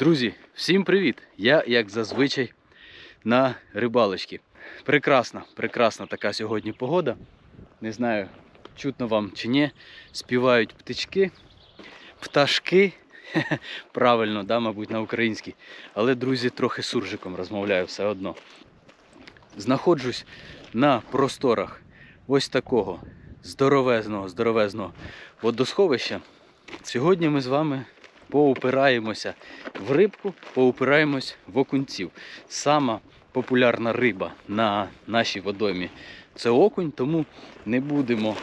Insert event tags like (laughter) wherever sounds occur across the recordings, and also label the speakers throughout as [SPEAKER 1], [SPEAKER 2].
[SPEAKER 1] Друзі, всім привіт! Я, як зазвичай, на рибалочці. Прекрасна, прекрасна така сьогодні погода. Не знаю, чутно вам чи ні. Співають птички, пташки. (laughs) Правильно, да, мабуть, на українській. Але, друзі, трохи суржиком розмовляю все одно. Знаходжусь на просторах ось такого здоровезного, здоровезного водосховища. Сьогодні ми з вами поупираємося в рибку, поупираємось в окунців. Сама популярна риба на нашій водоймі це окунь, тому не будемо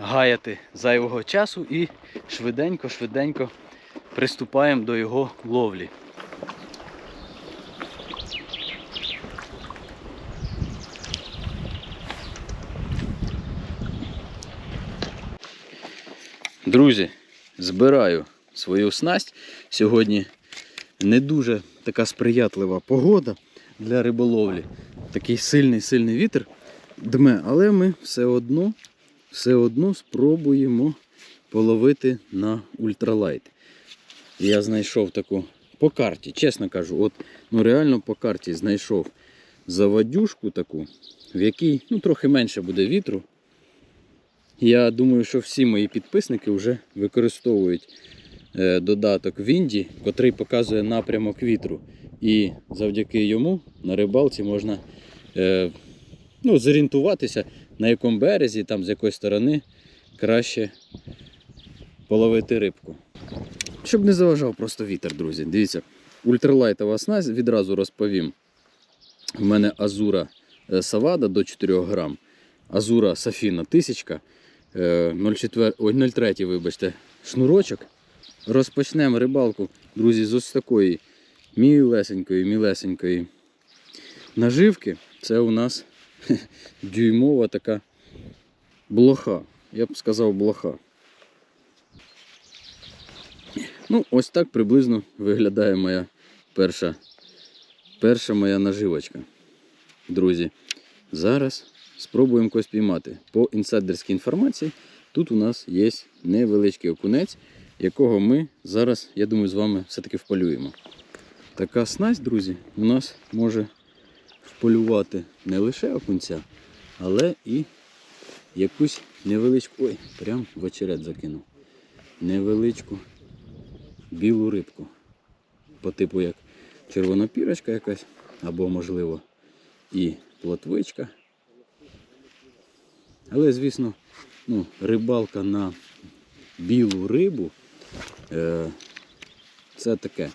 [SPEAKER 1] гаяти зайвого часу і швиденько-швиденько приступаємо до його ловлі. Друзі, збираю свою снасть. Сьогодні не дуже така сприятлива погода для риболовлі. Такий сильний сильний вітер дме, але ми все одно, все одно спробуємо половити на ультралайт. Я знайшов таку по карті, чесно кажу, от ну реально по карті знайшов заводюшку таку, в якій ну, трохи менше буде вітру. Я думаю, що всі мої підписники вже використовують додаток Вінді, котрий показує напрямок вітру. І завдяки йому на рибалці можна е, ну, зорієнтуватися, на якому березі, там з якої сторони краще половити рибку. Щоб не заважав просто вітер, друзі. Дивіться, ультралайтова снасть відразу розповім. У мене Азура е, Савада до 4 грам, Азура Сафіна 1000, е, 0,4 ой, 0,3, вибачте, шнурочок. Розпочнемо рибалку, друзі, з ось такої мілесенької, мілесенької наживки. Це у нас (laughs) дюймова така блоха. Я б сказав блоха. Ну, ось так приблизно виглядає моя перша, перша моя наживочка. Друзі, зараз спробуємо когось піймати. По інсайдерській інформації, тут у нас є невеличкий окунець, якого ми зараз, я думаю, з вами все-таки вполюємо. Така снасть, друзі, у нас може вполювати не лише окунця, але і якусь невеличку. Ой, прям в очерет закинув. Невеличку білу рибку. По типу як червонопірочка якась, або, можливо, і плотвичка. Але, звісно, ну, рибалка на білу рибу це таке,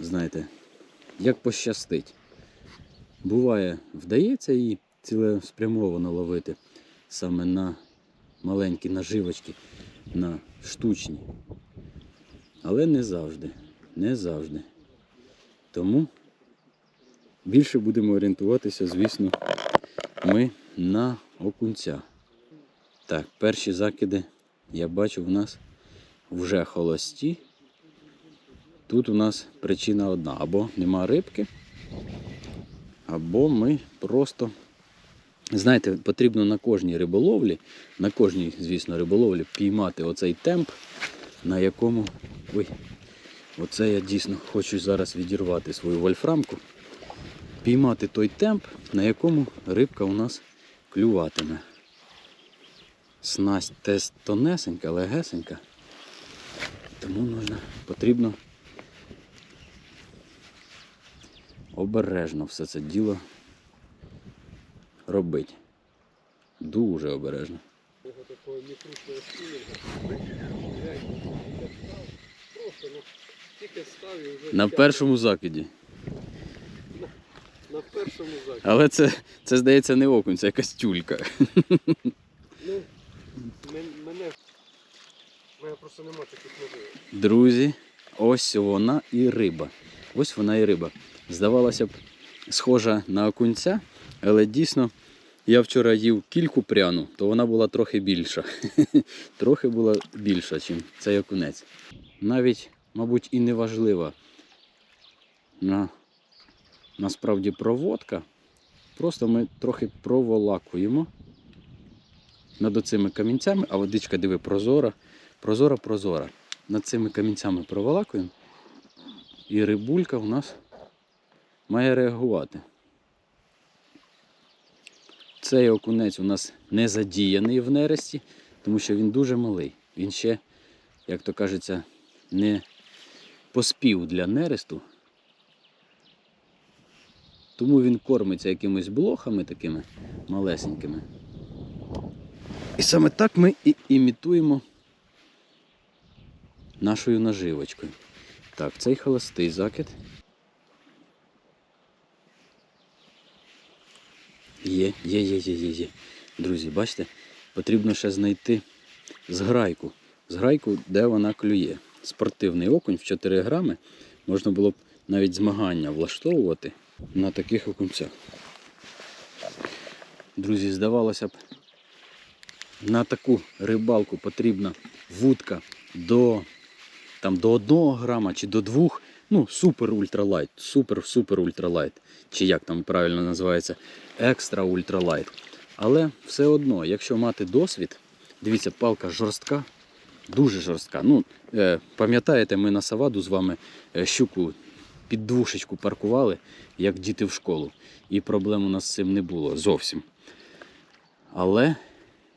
[SPEAKER 1] знаєте, як пощастить. Буває, вдається її цілеспрямовано ловити саме на маленькі наживочки, на штучні. Але не завжди. Не завжди. Тому більше будемо орієнтуватися, звісно, ми на окунця. Так, перші закиди я бачу в нас вже холості. Тут у нас причина одна. Або нема рибки, або ми просто, знаєте, потрібно на кожній риболовлі, на кожній, звісно, риболовлі піймати оцей темп, на якому. Ой, оце я дійсно хочу зараз відірвати свою вольфрамку. Піймати той темп, на якому рибка у нас клюватиме. Снасть теж тонесенька, легесенька. Тому нужно, потрібно обережно все це діло робити. Дуже обережно. На першому закиді.
[SPEAKER 2] на першому закиді.
[SPEAKER 1] Але це, це здається, не окунь, це якась тюлька. (laughs)
[SPEAKER 2] Ну, мен- мене, мене просто нема таких можливостей.
[SPEAKER 1] Друзі, ось вона і риба. Ось вона і риба. Здавалося б, схожа на окунця, але дійсно я вчора їв кільку пряну, то вона була трохи більша. (laughs) трохи була більша, ніж цей окунець. Навіть, мабуть, і не важлива на, насправді проводка. Просто ми трохи проволакуємо над оцими камінцями, а водичка диви прозора, прозора, прозора. Над цими камінцями проволакуємо. і рибулька у нас має реагувати. Цей окунець у нас не задіяний в нересті, тому що він дуже малий. Він ще, як то кажеться, не поспів для нересту. Тому він кормиться якимись блохами такими малесенькими. І саме так ми і імітуємо нашою наживочкою. Так, цей холостий закид. Є, є, є, є, є, є. Друзі, бачите, потрібно ще знайти зграйку. Зграйку, де вона клює. Спортивний окунь в 4 грами. Можна було б навіть змагання влаштовувати на таких окунцях. Друзі, здавалося б, на таку рибалку потрібна вудка до, там, до 1 грама чи до 2. Ну, супер ультралайт, супер супер ультралайт. Чи як там правильно називається, екстра ультралайт. Але все одно, якщо мати досвід, дивіться, палка жорстка, дуже жорстка. Ну, е, пам'ятаєте, ми на саваду з вами е, щуку під двушечку паркували, як діти в школу. І проблем у нас з цим не було зовсім. Але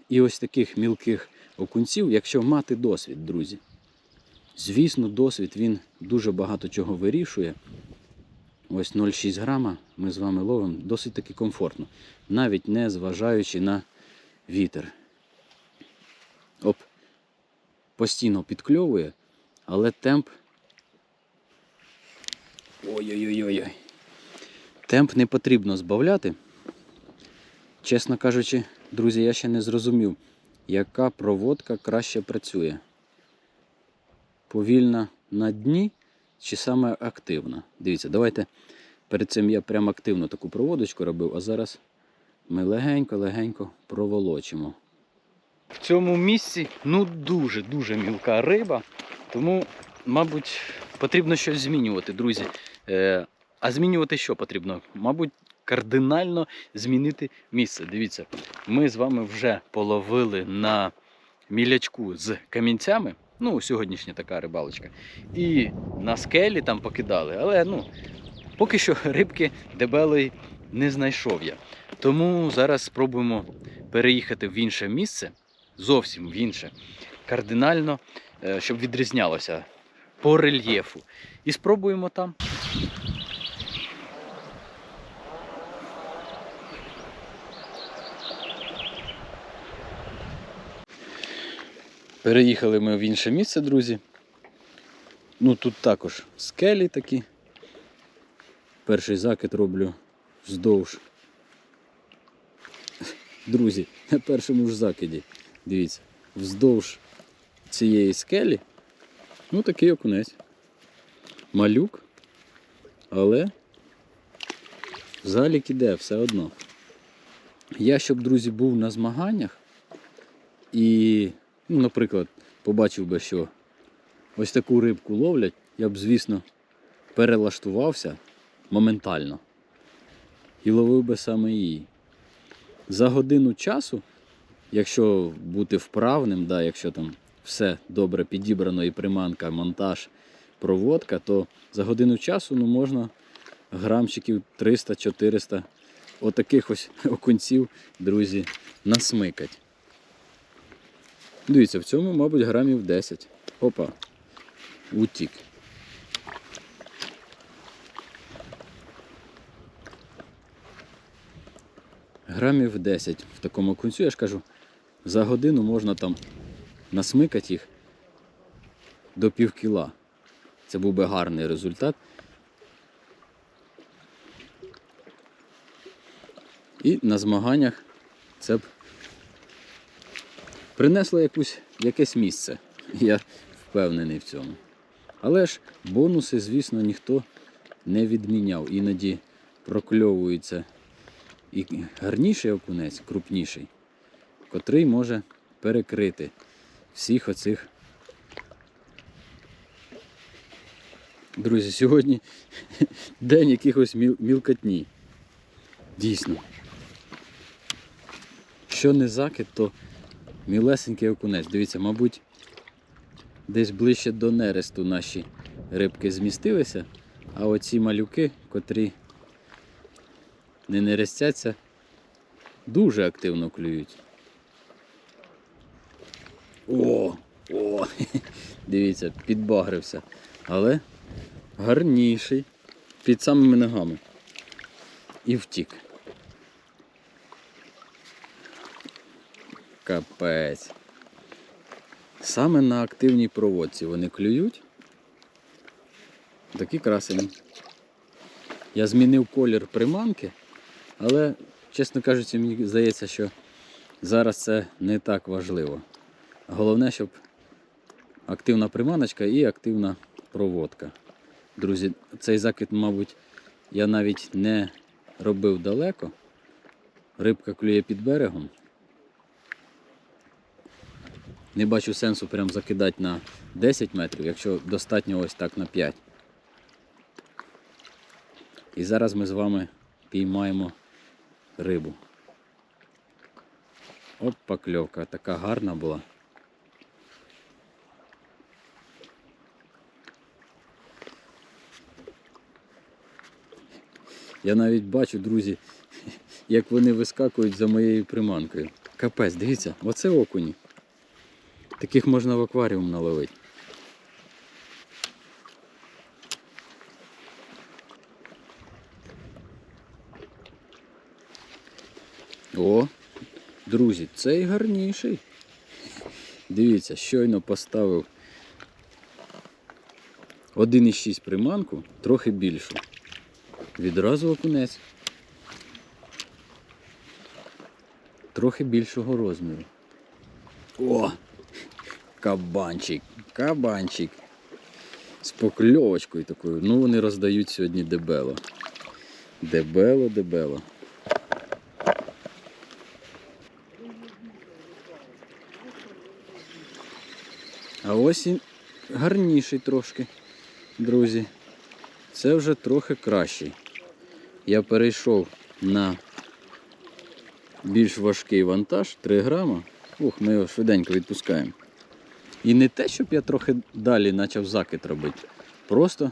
[SPEAKER 1] і ось таких мілких окунців, якщо мати досвід, друзі. Звісно, досвід він дуже багато чого вирішує. Ось 0,6 грама ми з вами ловимо досить таки комфортно, навіть не зважаючи на вітер. Оп, постійно підкльовує, але темп. Ой-ой-ой-ой. Темп не потрібно збавляти. Чесно кажучи, друзі, я ще не зрозумів, яка проводка краще працює. Повільна на дні чи саме активна. Дивіться, давайте перед цим я прям активно таку проводочку робив, а зараз ми легенько-легенько проволочимо. В цьому місці ну дуже-дуже мілка риба, тому, мабуть, потрібно щось змінювати, друзі. Е, а змінювати що потрібно? Мабуть, кардинально змінити місце. Дивіться, ми з вами вже половили на мілячку з камінцями. Ну, сьогоднішня така рибалочка. І на скелі там покидали, але ну, поки що (laughs) рибки дебелої не знайшов я. Тому зараз спробуємо переїхати в інше місце, зовсім в інше, кардинально, е, щоб відрізнялося по рельєфу. І спробуємо там. Переїхали ми в інше місце, друзі. Ну тут також скелі такі. Перший закид роблю вздовж. Друзі, на першому ж закиді. Дивіться, вздовж цієї скелі. Ну такий окунець. Малюк. Але залік іде все одно. Я, щоб, друзі, був на змаганнях і Ну, наприклад, побачив би, що ось таку рибку ловлять, я б, звісно, перелаштувався моментально і ловив би саме її. За годину часу, якщо бути вправним, да, якщо там все добре підібрано і приманка, монтаж, проводка, то за годину часу ну, можна грамчиків 300-400 отаких ось (laughs) окунців, друзі, насмикать. Дивіться, в цьому, мабуть, грамів 10. Опа. Утік. Грамів 10 в такому кунцю, я ж кажу, за годину можна там насмикати їх до пів кіла. Це був би гарний результат. І на змаганнях це б принесло якусь, якесь місце. Я впевнений в цьому. Але ж бонуси, звісно, ніхто не відміняв. Іноді прокльовується і гарніший окунець, крупніший, котрий може перекрити всіх оцих. Друзі, сьогодні (laughs) день якихось міл- мілкотні. Дійсно. Що не закид, то Мілесенький окунець. Дивіться, мабуть, десь ближче до нересту наші рибки змістилися. А оці малюки, котрі не нерестяться, дуже активно клюють. О! О! (laughs) Дивіться, підбагрився. Але гарніший під самими ногами. І втік. Капець. Саме на активній проводці вони клюють. Такі красені. Я змінив колір приманки, але, чесно кажучи, мені здається, що зараз це не так важливо. Головне, щоб активна приманочка і активна проводка. Друзі, цей закид, мабуть, я навіть не робив далеко. Рибка клює під берегом. Не бачу сенсу прям закидати на 10 метрів, якщо достатньо ось так на 5. І зараз ми з вами піймаємо рибу. Оп, покльовка, така гарна була. Я навіть бачу, друзі, (laughs) як вони вискакують за моєю приманкою. Капець, дивіться, оце окуні. Таких можна в акваріум наловити. О, друзі, цей гарніший. Дивіться, щойно поставив 1,6 приманку, трохи більшу. Відразу окунець. Трохи більшого розміру. О! Кабанчик, кабанчик. З покльовочкою такою. Ну вони роздають сьогодні дебело. Дебело, дебело. А ось і гарніший трошки, друзі. Це вже трохи кращий. Я перейшов на більш важкий вантаж 3 грама. Ух, ми його швиденько відпускаємо. І не те, щоб я трохи далі почав закид робити. Просто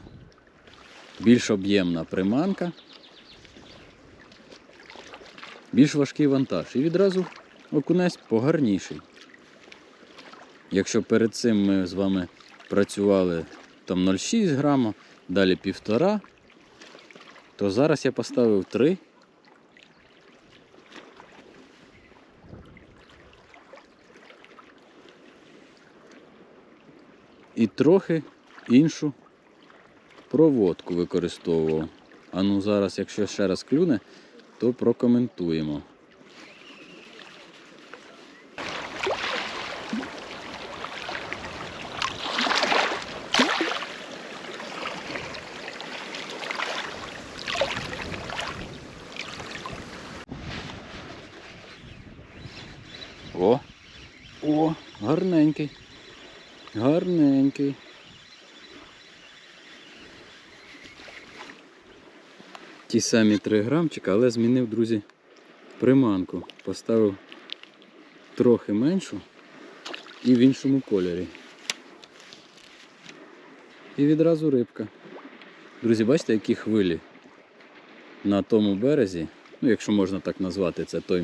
[SPEAKER 1] більш об'ємна приманка, більш важкий вантаж. І відразу окунець погарніший. Якщо перед цим ми з вами працювали там 0,6 грама, далі 1,5, то зараз я поставив 3. І трохи іншу проводку використовував. А ну зараз, якщо ще раз клюне, то прокоментуємо. О! О, гарненький. Гарненький. Ті самі 3 грамчика, але змінив, друзі, приманку. Поставив трохи меншу і в іншому кольорі. І відразу рибка. Друзі, бачите, які хвилі на тому березі, ну якщо можна так назвати це той,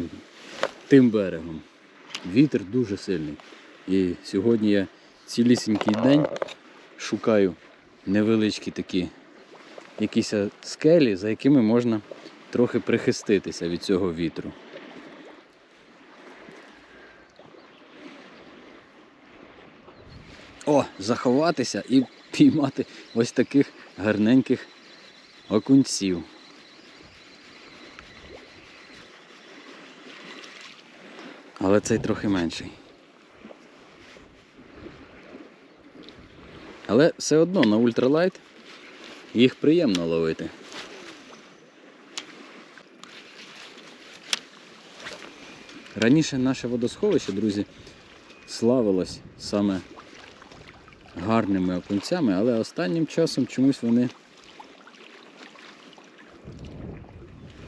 [SPEAKER 1] тим берегом. Вітер дуже сильний. І сьогодні я цілісінький день шукаю невеличкі такі якісь скелі, за якими можна трохи прихиститися від цього вітру. О, заховатися і піймати ось таких гарненьких окунців. Але цей трохи менший. Але все одно на ультралайт їх приємно ловити. Раніше наше водосховище, друзі, славилось саме гарними окунцями, але останнім часом чомусь вони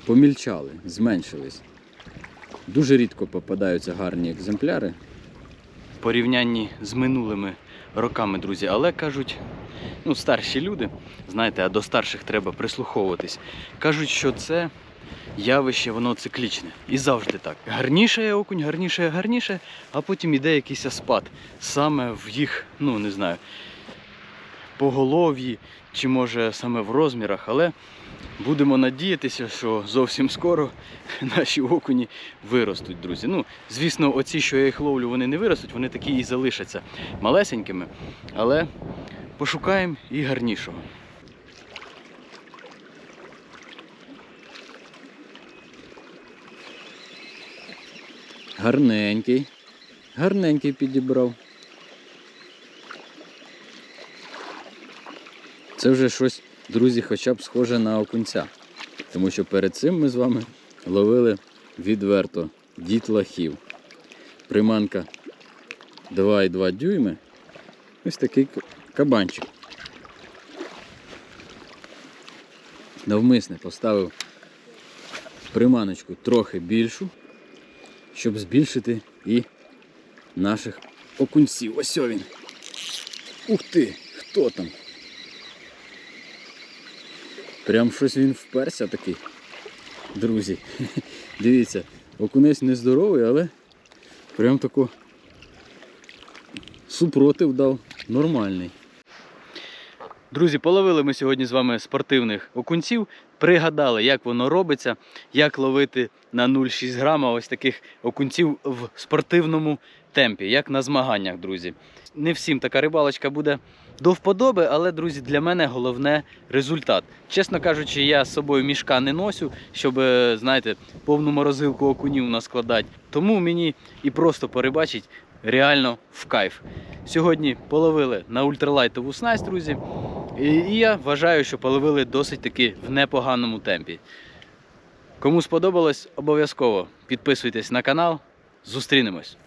[SPEAKER 1] помільчали, зменшились. Дуже рідко попадаються гарні екземпляри. В порівнянні з минулими роками, друзі, але кажуть, ну, старші люди, знаєте, а до старших треба прислуховуватись. Кажуть, що це явище, воно циклічне. І завжди так. Гарнішає окунь, гарніше, гарніше, а потім іде якийсь спад. Саме в їх, ну не знаю, поголов'ї, чи може саме в розмірах, але будемо надіятися, що зовсім скоро (laughs) наші окуні виростуть, друзі. Ну, звісно, оці, що я їх ловлю, вони не виростуть, вони такі і залишаться малесенькими, але пошукаємо і гарнішого. Гарненький. Гарненький підібрав. Це вже щось, друзі, хоча б схоже на окунця. Тому що перед цим ми з вами ловили відверто дітлахів. Приманка 2,2 дюйми. Ось такий кабанчик. Навмисне поставив приманочку трохи більшу, щоб збільшити і наших окунців. Ось він. Ух ти! Хто там? Прям щось він вперся такий. Друзі. (laughs) Дивіться, окунець нездоровий, але прям тако супротив дав нормальний. Друзі, половили ми сьогодні з вами спортивних окунців, пригадали, як воно робиться, як ловити на 0,6 грама ось таких окунців в спортивному темпі, як на змаганнях, друзі. Не всім така рибалочка буде до вподоби, але, друзі, для мене головне результат. Чесно кажучи, я з собою мішка не носю, щоб, е, знаєте, повну морозилку окунів наскладати. Тому мені і просто порибачить реально в кайф. Сьогодні половили на ультралайтову снасть, друзі. І я вважаю, що половили досить таки в непоганому темпі. Кому сподобалось, обов'язково підписуйтесь на канал. Зустрінемось.